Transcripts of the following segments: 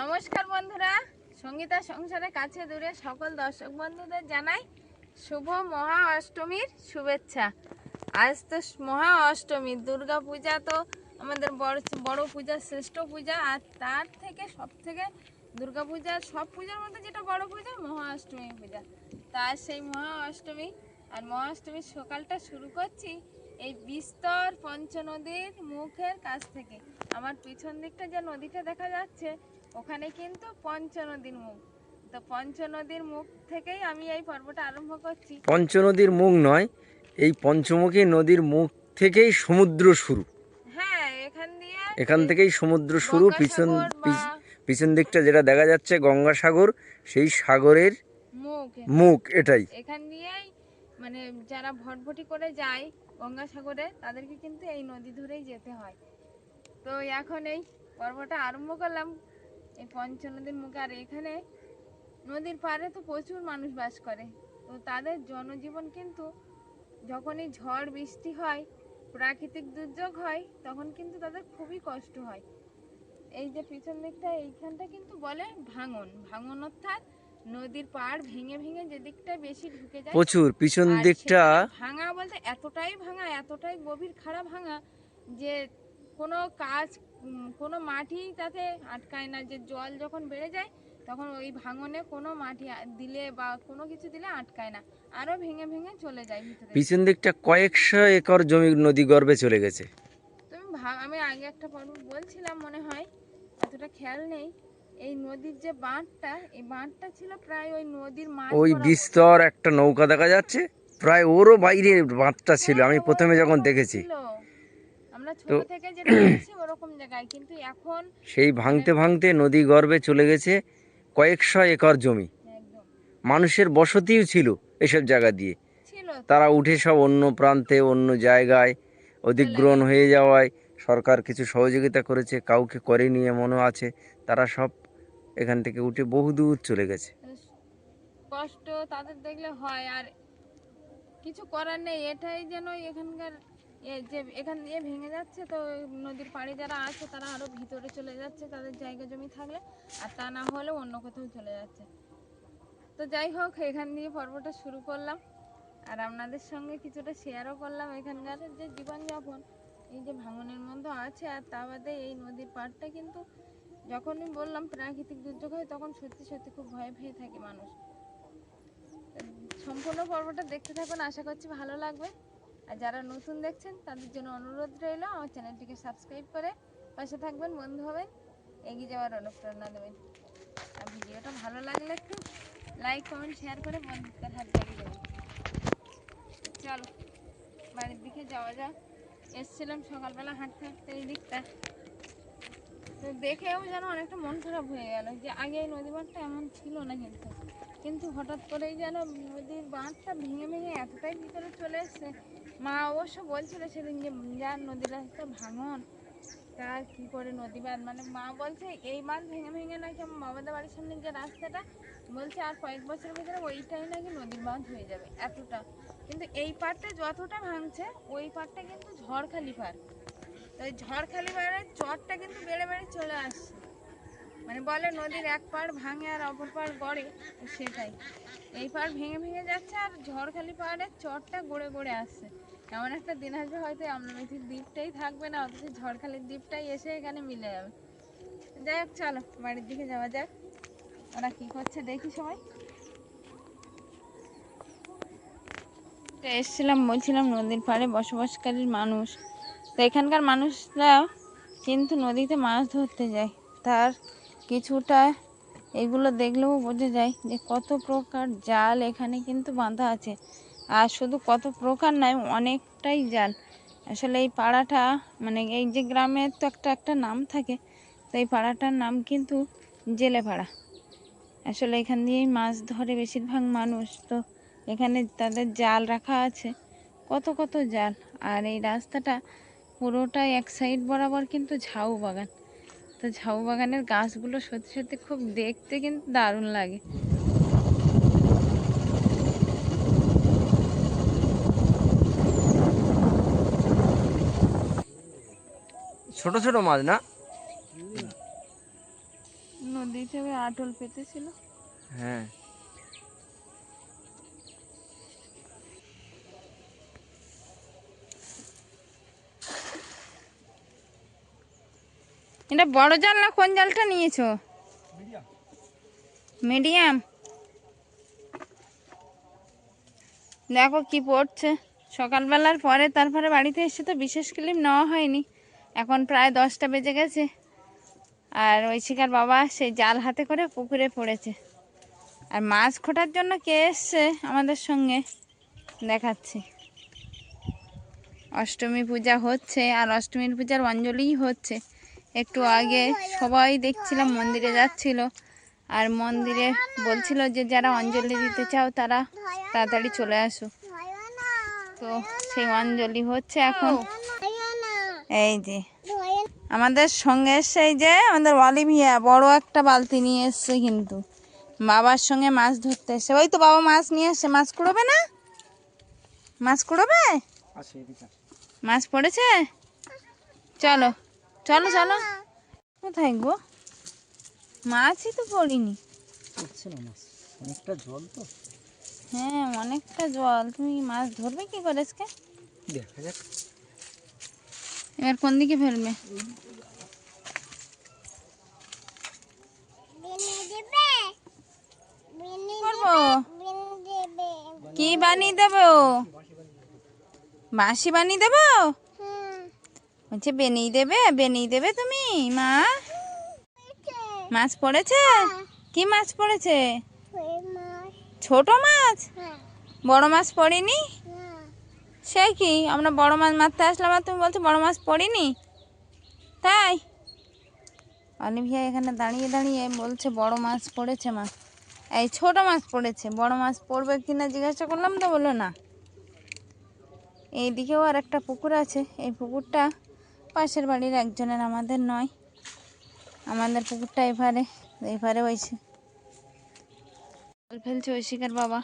নমস্কার বন্ধুরা। সঙ্গীতা সংসারের কাছে দূরে সকল দর্শক বন্ধুদের জানাই শুভ মহা অষ্টমীর শুভেচ্ছা। আজ তো মহা অষ্টমী, দুর্গা পূজা তো আমাদের বড় বড় পূজা, শ্রেষ্ঠ পূজা, আর তার থেকে সব থেকে দুর্গা পূজার সব পূজার মধ্যে যেটা বড় পূজা, মহা অষ্টমী পূজা। তার সেই মহা অষ্টমী, আর মহা অষ্টমীর সকালটা শুরু করছি এই বিস্তর পঞ্চনদীর মুখের কাছ থেকে। আমার পিছন দিকটা যে নদীটা দেখা যাচ্ছে ওখানে কিন্তু পঞ্চনদীর মুখ। তো পঞ্চনদীর মুখ থেকেই আমি এই পর্বটা আরম্ভ করছি। পঞ্চনদীর মুখ নয় এই পঞ্চমুখী নদীর মুখ থেকেই সমুদ্র শুরু। হ্যাঁ এখান দিয়ে এখান থেকেই সমুদ্র শুরু পিছন পিছন দিকটা যেটা দেখা যাচ্ছে গঙ্গাসাগর সেই সাগরের মুখ। মুখ এটাই। এখান দিয়েই মানে যারা ভটভটি করে যায় গঙ্গাসাগরে তাদেরকে কিন্তু এই নদী ধরেই যেতে হয়। তো এখন এই পর্বটা আরম্ভ করলাম। এই পঞ্চনদীর মুখে আর এখানে নদীর পাড়ে তো প্রচুর মানুষ বাস করে। তো তাদের জনজীবন কিন্তু যখনই ঝড় বৃষ্টি হয় প্রাকৃতিক দুর্যোগ হয় তখন কিন্তু তাদের খুবই কষ্ট হয়। এই যে পিছন দিকটা এইখানটা কিন্তু বলে ভাঙন। ভাঙন অর্থাৎ নদীর পাড় ভেঙে ভেঙে যেদিকটা বেশি ঢুকে যায় প্রচুর। পিছন দিকটা ভাঙা বলতে এতটাই ভাঙা এতটাই গভীর খারাপ ভাঙা যে কোনো কাজ কোনো মাটি তাতে আটকায় না। যে জল যখন বেড়ে যায় তখন ওই ভাঙনে কোনো মাটি দিলে বা কোনো কিছু দিলে আটকায় না। আরও ভেঙে ভেঙে চলে যায় ভিতরে। পিছন দিকটা কয়েকশো একর জমি নদী গর্ভে চলে গেছে। তুমি আমি আগে একটা পর্ব বলছিলাম মনে হয় এতটা খেয়াল নেই। এই নদীর যে বাঁধটা এই বাঁধটা ছিল প্রায় ওই নদীর মাঝ ওই বিস্তর একটা নৌকা দেখা যাচ্ছে প্রায় ওরও বাইরে বাঁধটা ছিল। আমি হ্যাঁ, প্রথমে যখন দেখেছি। তো- থেকে যেটা ওরকম জায়গায়। কিন্তু এখন সেই ভাঙতে ভাঙতে নদী গর্ভে চলে গেছে কয়েকশো একর জমি। মানুষের বসতিও ছিল এসব জায়গা দিয়ে। তারা উঠে সব অন্য প্রান্তে অন্য জায়গায় অধিগ্রহণ হয়ে যাওয়ায় সরকার কিছু সহযোগিতা করেছে কাউকে করেনি এমনও আছে তারা সব এখান থেকে উঠে বহুদূর চলে গেছে। কষ্ট তাদের দেখলে হয় আর কিছু করার নেই, এটাই যেন এখানকার যে এখান দিয়ে ভেঙে যাচ্ছে তো নদীর পাড়ে যারা আছে তারা আরও ভিতরে চলে যাচ্ছে, তাদের জায়গা জমি থাকলে, আর তা না হলে অন্য কোথাও চলে যাচ্ছে। তো যাই হোক, এখান দিয়ে পর্বটা শুরু করলাম, আর আপনাদের সঙ্গে কিছুটা শেয়ারও করলাম এখানকার যে জীবনযাপন। এই যে ভাঙনের মধ্যে আছে, আর তা বাদে এই নদীর পাড়টা কিন্তু যখনই বললাম প্রাকৃতিক দুর্যোগ হয়, তখন সত্যি সত্যি খুব ভয় পেয়ে থাকে মানুষ। সম্পূর্ণ পর্বটা দেখতে থাকুন, আশা করছি ভালো লাগবে। আর যারা নতুন দেখছেন, তাদের জন্য অনুরোধ রইল, আমার চ্যানেলটিকে সাবস্ক্রাইব করে পাশে থাকবেন, বন্ধু হবেন, এগিয়ে যাওয়ার অনুপ্রেরণা দেবেন। আর ভিডিওটা ভালো লাগলে একটু লাইক কমেন্ট শেয়ার করে বন্ধুদের হাত বাড়িয়ে দেবেন। চলো, বাড়ির দিকে যাওয়া যাক। এসছিলাম সকালবেলা হাঁটতে হাঁটতে এই দিকটা। তো দেখেও যেন অনেকটা মন খারাপ হয়ে গেল যে আগে এই নদী এমন ছিল না কিন্তু। কিন্তু হঠাৎ করেই যেন নদীর বাঁধটা ভেঙে ভেঙে এতটাই ভিতরে চলে এসছে। মা অবশ্য বলছিল সেদিন যে যার নদীর রাস্তা ভাঙন তার কি করে নদী বাঁধ? মানে মা বলছে, এই বাঁধ ভেঙে ভেঙে নাকি আমার বাবাদের বাড়ির সামনে যে রাস্তাটা, বলছে, আর কয়েক বছরের ভিতরে ওইটাই নাকি নদীর বাঁধ হয়ে যাবে, এতটা। কিন্তু এই পাড়টা যতটা ভাঙছে, ওই পাড়টা কিন্তু ঝড়খালি পাড়। তো ওই ঝড়খালি পাড়ের চরটা কিন্তু বেড়ে বেড়ে চলে আসছে। মানে বলে নদীর এক পাড় ভাঙে আর অপর পাড় গড়ে, সেটাই। এই পাড় ভেঙে ভেঙে যাচ্ছে আর ঝড়খালি পাহাড়ের চরটা গড়ে গড়ে আসছে। এমন একটা দিন আসবে হয়তো আমরাবতীর দ্বীপটাই থাকবে না, অথচ ঝড়খালির দ্বীপটাই এসে এখানে মিলে যাবে। যাই হোক, চলো বাড়ির দিকে যাওয়া যাক। ওরা কি করছে দেখি সবাই। এসছিলাম, বলছিলাম নদীর পাড়ে বসবাসকারী মানুষ। তো এখানকার মানুষরা কিন্তু নদীতে মাছ ধরতে যায়। তার কিছুটা এগুলো দেখলেও বোঝা যায় যে কত প্রকার জাল এখানে কিন্তু বাঁধা আছে। আর শুধু কত প্রকার নয়, অনেকটাই জাল। আসলে এই পাড়াটা মানে এই যে গ্রামের তো একটা একটা নাম থাকে, তো এই পাড়াটার নাম কিন্তু জেলে পাড়া। আসলে এখান দিয়েই মাছ ধরে বেশিরভাগ মানুষ, তো এখানে তাদের জাল রাখা আছে, কত কত জাল। আর এই রাস্তাটা পুরোটাই এক সাইড বরাবর কিন্তু ঝাউ বাগান তো ঝাউ বাগানের গাছগুলো সত্যি সত্যি খুব দেখতে কিন্তু দারুণ লাগে। ছোট ছোট মাছ না? নদী থেকে আটল পেতেছিল। হ্যাঁ। এটা বড় জাল না কোন জালটা নিয়েছো? মিডিয়াম। দেখো কি পড়ছে। সকালবেলার পরে তারপরে বাড়িতে এসে তো বিশেষ ক্লিপ নেওয়া হয়নি। এখন প্রায় দশটা বেজে গেছে। আর ওই শিকার বাবা সেই জাল হাতে করে পুকুরে পড়েছে। আর মাছ খোটার জন্য কে এসছে আমাদের সঙ্গে দেখাচ্ছি। অষ্টমী পূজা হচ্ছে আর অষ্টমীর পূজার অঞ্জলিই হচ্ছে। একটু আগে সবাই দেখছিলাম মন্দিরে যাচ্ছিল। আর মন্দিরে বলছিল যে যারা অঞ্জলি দিতে চাও তারা তাড়াতাড়ি চলে আসো। তো সেই অঞ্জলি হচ্ছে এখন। এই যে আমাদের সঙ্গে এই যে আমাদের অলিভিয়া বড় একটা বালতি নিয়ে এসছে কিন্তু। বাবার সঙ্গে মাছ ধরতে এসে। ওই তো বাবা মাছ নিয়ে এসছে মাছ কুড়োবে না? মাছ কুড়োবে? মাছ পড়েছে? চলো। চলো চলো। কোথায় গো? মাছই তো পড়িনি। মাছ। অনেকটা জল তো। হ্যাঁ অনেকটা জল। তুমি মাছ ধরবে কি করে আজকে? দেখা যাক। এবার কোন দিকে ফেলবে? করব? কি বানিয়ে দেবো? বাঁশি বানিয়ে দেবো? বলছে বেনেই দেবে বেনেই দেবে তুমি? মা? মাছ পড়েছে? কি মাছ পড়েছে? ছোট মাছ? বড় মাছ পড়েনি? সে কি? আমরা বড় মাছ মারতে আসলাম আর তুমি বলছো বড় মাছ পড়িনি? তাই? অলিভিয়া এখানে দাঁড়িয়ে দাঁড়িয়ে বলছে বড় মাছ পড়েছে মা। এই ছোট মাছ পড়েছে। বড় মাছ পড়বে কিনা জিজ্ঞাসা করলাম তো বলল না। এইদিকেও আর একটা পুকুর আছে। এই পুকুরটা পাশের বাড়ির একজনের আমাদের নয়। আমাদের পুকুরটা এপারে এপারে হয়েছে জল ফেলছে ঐশিকার বাবা।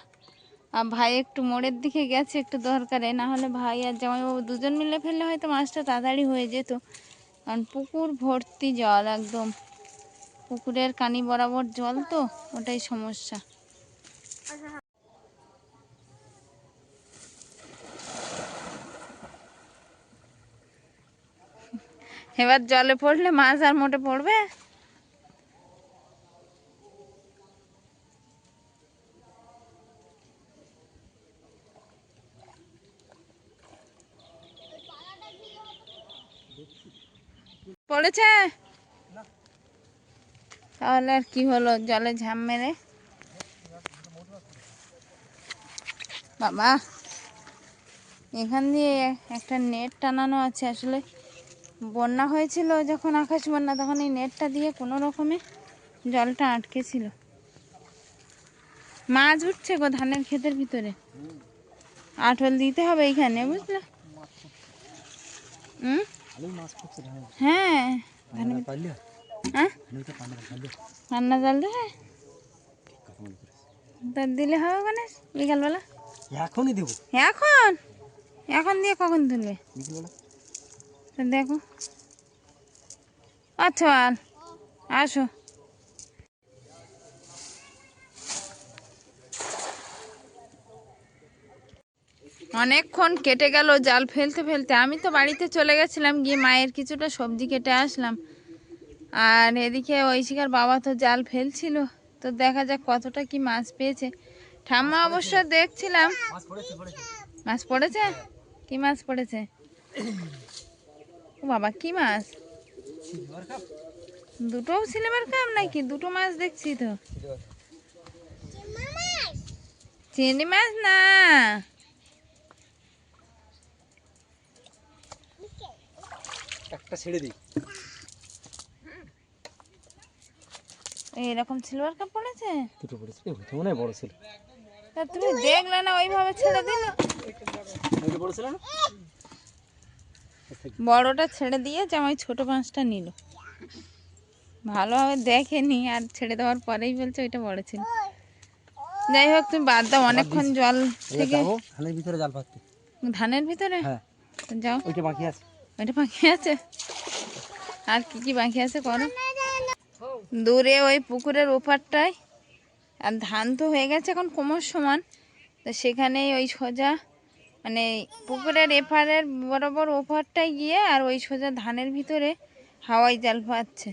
আর ভাই একটু মোড়ের দিকে গেছে, একটু দরকারে। না হলে ভাই আর জামাইবাবু দুজন মিলে ফেললে হয়তো মাছটা তাড়াতাড়ি হয়ে যেত। কারণ পুকুর ভর্তি জল একদম। পুকুরের কানি বরাবর জল তো, ওটাই সমস্যা। এবার জলে পড়লে মাছ আর মোটে পড়বে? পড়েছে? তাহলে আর কি হলো জলে ঝাম মেরে? বাবা, এখান দিয়ে একটা নেট টানানো আছে আসলে। বন্যা হয়েছিল যখন আকাশ বন্যা তখন এই নেটটা দিয়ে কোনো রকমে জলটা আটকে ছিল মাছ উঠছে গো ধানের ক্ষেতের ভিতরে। আঠল দিতে হবে এইখানে বুঝলে? হুম? হ্যাঁ। পাইলে হ্যাঁ? রান্না জল দেবে দিলে হবে মানে বিকালবেলা? এখনই দেবো। এখন? এখন দিয়ে কখন তুলবে? বিকেলবেলা। দেখো। আচ্ছা আর আসো। অনেকক্ষণ কেটে গেল জাল ফেলতে ফেলতে। আমি তো বাড়িতে চলে গেছিলাম গিয়ে মায়ের কিছুটা সবজি কেটে আসলাম। আর এদিকে ঐশিকার বাবা তো জাল ফেলছিল তো দেখা যাক কতটা কি মাছ পেয়েছে। ঠাম্মা অবশ্য দেখছিলাম। মাছ পড়েছে? কি মাছ পড়েছে? ও বাবা কি মাছ? সিলভার কাপ দুটো সিলেবার কাপ নাকি? দুটো মাছ দেখছি তো। চিংড়ি মাছ না। একটা ছেড়ে দিই। এইরকম সিলভার কাপ পড়েছে? দুটো পড়েছে। এ মনে হয় বড় ছিল। তা তুমি দেখলে না ওইভাবে ছেড়ে দিলে। নইটা বড় ছিল না? বড়টা ছেড়ে দিয়ে জামাই ছোট মাছটা নিল। ভালোভাবে দেখেনি আর ছেড়ে দেওয়ার পরেই বলছে ওইটা বড় ছিল। যাই হোক তুমি বাদ দাও অনেকক্ষণ জল থেকে ধানের ভিতরে জাল পাততে ধানের ভিতরে? হ্যাঁ। যাও। ওইটা বাকি আছে। ওইটা বাকি আছে? আর কি কি বাকি আছে করো দূরে ওই পুকুরের ওপারটায় আর ধান তো হয়ে গেছে এখন কোমর সমান। তো সেখানেই ওই সোজা মানে পুকুরের এপারের বরাবর ওপারটায় গিয়ে আর ওই সোজা ধানের ভিতরে হাওয়াই জাল পাচ্ছে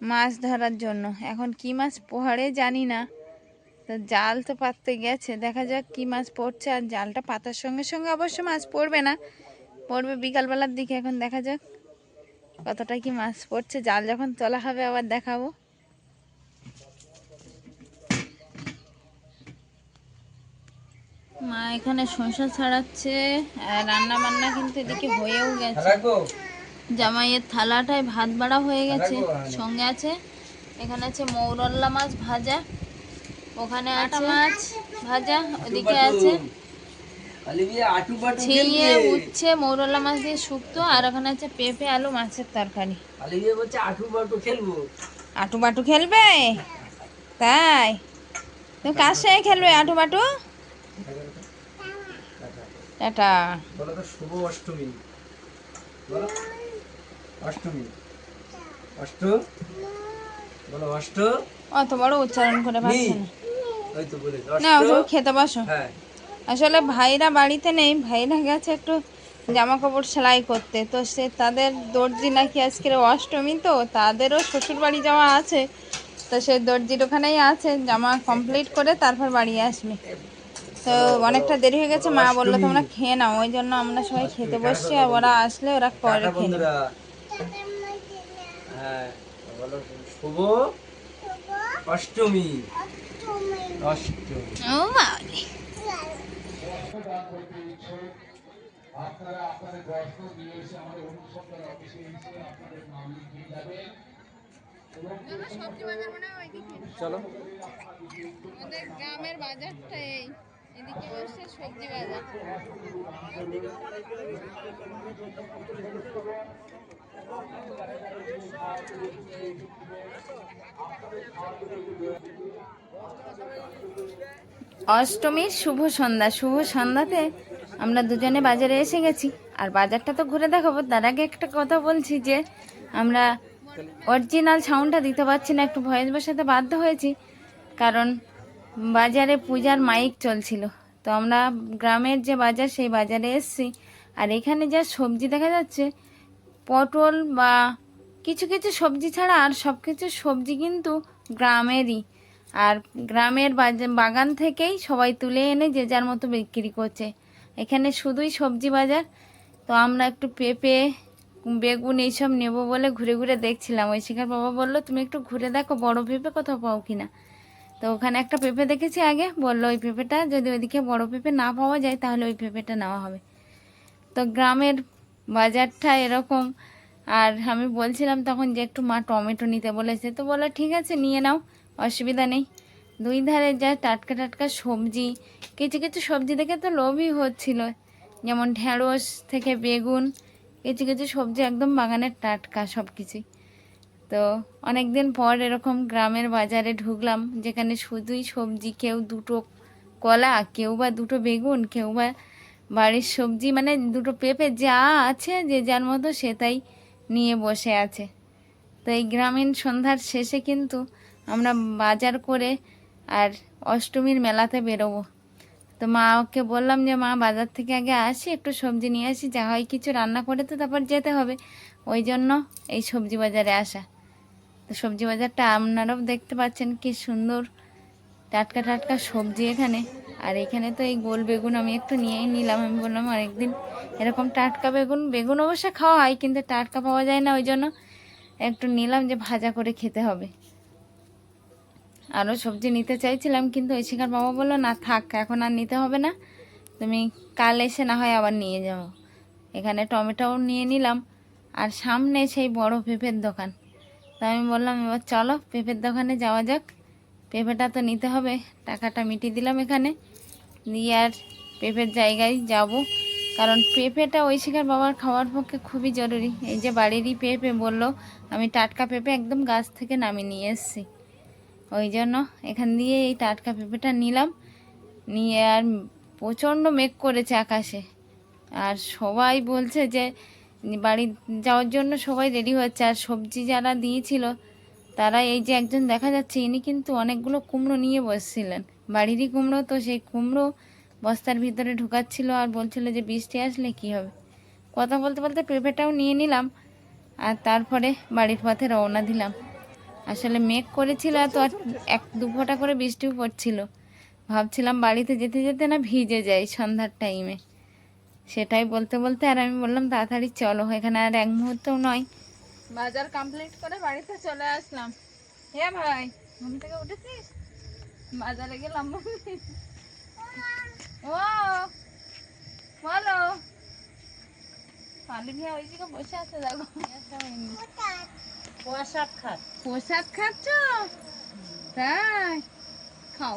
মাছ ধরার জন্য। এখন কি মাছ পোহাড়ে জানি না। তো জাল তো পাততে গেছে। দেখা যাক কি মাছ পড়ছে। আর জালটা পাতার সঙ্গে সঙ্গে অবশ্য মাছ পড়বে না। পড়বে বিকালবেলার দিকে। এখন দেখা যাক কতটা কি মাছ পড়ছে। জাল যখন তোলা হবে আবার দেখাবো। মা এখানে শসা ছাড়াচ্ছে আর রান্না বান্না কিন্তু এদিকে হয়েও গেছে। জামাইয়ের থালাটায় ভাত বাড়া হয়ে গেছে সঙ্গে আছে এখানে আছে মৌরল্লা মাছ ভাজা ওখানে আটা মাছ। ভাজা ওদিকে আছে ছিঁড়িয়ে উচ্ছে মৌরল্লা মাছ দিয়ে শুক্তো আর ওখানে আছে পেঁপে আলু মাছের তরকারি। আটু বাটু খেলবে? তাই? তুমি কার সঙ্গে খেলবে আটু বাটু? এটা বলো তো শুভ অষ্টমী। বলো। অষ্টমী। অষ্ট? বলো অষ্ট? অত বড় উচ্চারণ করে পারছে না। তো না খেতে বসো। হ্যাঁ। আসলে ভাইরা বাড়িতে নেই ভাইরা গেছে একটু জামা কাপড় সেলাই করতে। তো সে তাদের দর্জি নাকি আজকের অষ্টমী তো তাদেরও শ্বশুর বাড়ি যাওয়া আছে। তো সে দর্জির ওখানেই আছে জামা কমপ্লিট করে তারপর বাড়ি আসবে। তো অনেকটা দেরি হয়ে গেছে মা বলল তোমরা খেয়ে নাও ওই জন্য আমরা সবাই খেতে বসছি আর ওরা আসলে ওরা পরে খেয়ে হ্যাঁ বলো শুভ অষ্টমী। অষ্টমী। ও বাবারে। চলো। আমাদের গ্রামের বাজারটা এই। এদিকে সবজি বাজার অষ্টমীর শুভ সন্ধ্যা। শুভ সন্ধ্যাতে আমরা দুজনে বাজারে এসে গেছি। আর বাজারটা তো ঘুরে দেখাবো। তার আগে একটা কথা বলছি যে, আমরা অরিজিনাল সাউন্ডটা দিতে পারছি না। একটু ভয়েস বসাতে বাধ্য হয়েছি। কারণ বাজারে পূজার মাইক চলছিল। তো আমরা গ্রামের যে বাজার, সেই বাজারে এসেছি। আর এখানে যা সবজি দেখা যাচ্ছে, পটল বা কিছু কিছু সবজি ছাড়া আর সব কিছু সবজি কিন্তু গ্রামেরই। আর গ্রামের বাগান থেকেই সবাই তুলে এনে যে যার মতো বিক্রি করছে। এখানে শুধুই সবজি বাজার। তো আমরা একটু পেঁপে, বেগুন এইসব নেব বলে ঘুরে ঘুরে দেখছিলাম। ওই শিখার বাবা বলল, তুমি একটু ঘুরে দেখো, বড় পেঁপে কোথাও পাও কিনা? তো ওখানে একটা পেঁপে দেখেছি আগে, বলল ওই পেঁপেটা যদি ওইদিকে বড় পেঁপে না পাওয়া যায় তাহলে ওই পেঁপেটা নেওয়া হবে। তো গ্রামের বাজারটা এরকম, আর আমি বলছিলাম তখন যে একটু মা টমেটো নিতে বলেছে, তো বলে ঠিক আছে, নিয়ে নাও, অসুবিধা নেই। দুই ধারে যা টাটকা টাটকা সবজি, কিছু কিছু সবজি দেখে তো লোভই হচ্ছিল, যেমন ঢেঁড়স থেকে বেগুন, কিছু কিছু সবজি একদম বাগানের টাটকা সব কিছুই তো অনেক দিন পর এরকম গ্রামের বাজারে ঢুকলাম, যেখানে শুধুই সবজি, কেউ দুটো কলা, কেউ বা দুটো বেগুন, কেউ বা বাড়ির সবজি মানে দুটো পেঁপে যা আছে, যে যার মতো সেটাই নিয়ে বসে আছে। তো এই গ্রামীণ সন্ধ্যার শেষে কিন্তু আমরা বাজার করে আর অষ্টমীর মেলাতে বেরোবো। তো মাকে বললাম যে, মা, বাজার থেকে আগে আসি, একটু সবজি নিয়ে আসি, যা হয় কিছু রান্না করে তো তারপর যেতে হবে। ওই জন্য এই সবজি বাজারে আসা। তো সবজি বাজারটা আপনারাও দেখতে পাচ্ছেন কি সুন্দর। টাটকা টাটকা সবজি এখানে। আর এখানে তো এই গোল বেগুন আমি একটু নিয়েই নিলাম। আমি বললাম আরেকদিন এরকম টাটকা বেগুন বেগুন অবশ্য খাওয়া হয়, কিন্তু টাটকা পাওয়া যায় না, ওই জন্য একটু নিলাম যে ভাজা করে খেতে হবে। আরও সবজি নিতে চাইছিলাম, কিন্তু ওই শিকার বাবা বলল, না থাক, এখন আর নিতে হবে না। তুমি কাল এসে না হয় আবার নিয়ে যাও। এখানে টমেটোও নিয়ে নিলাম। আর সামনে সেই বড় পেঁপের দোকান। তো আমি বললাম, এবার চলো, পেঁপের দোকানে যাওয়া যাক। পেঁপেটা তো নিতে হবে, টাকাটা মিটিয়ে দিলাম এখানে। দিয়ে আর পেঁপের জায়গায় যাব। কারণ পেঁপেটা ওই শিকার বাবার খাওয়ার পক্ষে খুবই জরুরি। এই যে বাড়িরই পেঁপে বলল, আমি টাটকা পেঁপে একদম গাছ থেকে নামিয়ে নিয়ে এসেছি। ওই জন্য এখান দিয়ে এই টাটকা পেঁপেটা নিলাম। নিয়ে আর প্রচণ্ড মেঘ করেছে আকাশে। আর সবাই বলছে যে বাড়ি যাওয়ার জন্য সবাই রেডি হচ্ছে আর সবজি যারা দিয়েছিল, তারা এই যে একজন দেখা যাচ্ছে, ইনি কিন্তু অনেকগুলো কুমড়ো নিয়ে বসছিলেন। বাড়িরই কুমড়ো, তো সেই কুমড়ো বস্তার ভিতরে ঢুকাচ্ছিল আর বলছিল যে, বৃষ্টি আসলে কি হবে? কথা বলতে বলতে পেঁপেটাও নিয়ে নিলাম, আর তারপরে বাড়ির পথে রওনা দিলাম। আসলে মেঘ করেছিল তো আর এক দু ফোঁটা করে বৃষ্টিও পড়ছিল। ভাবছিলাম বাড়িতে যেতে যেতে না ভিজে যাই সন্ধ্যার টাইমে সেটাই বলতে বলতে আর আমি বললাম তাড়াতাড়ি চলো এখানে আর এক মুহূর্তও নয়। বাজার কমপ্লিট করে বাড়িতে চলে আসলাম। হে ভাই ঘুম থেকে উঠেছিস? বাজারে গেলাম ও বলো। পালি ভাই ওই দিকে বসে আছে দেখো। প্রসাদ খাত প্রসাদ খাচ্ছ? তাই খাও।